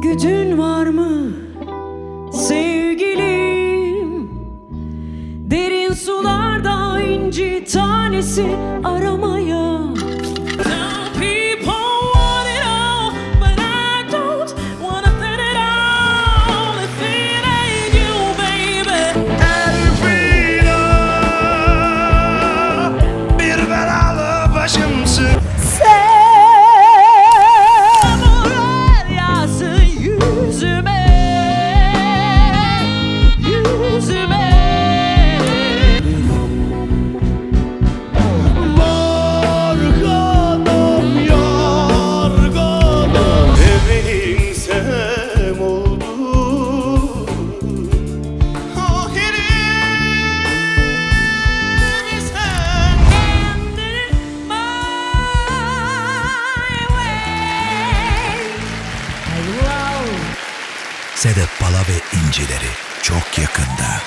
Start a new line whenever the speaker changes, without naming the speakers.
gücün var mı sevgilim? Derin sularda inci tanesi
aramayı
Sedef Bala ve incileri çok yakında.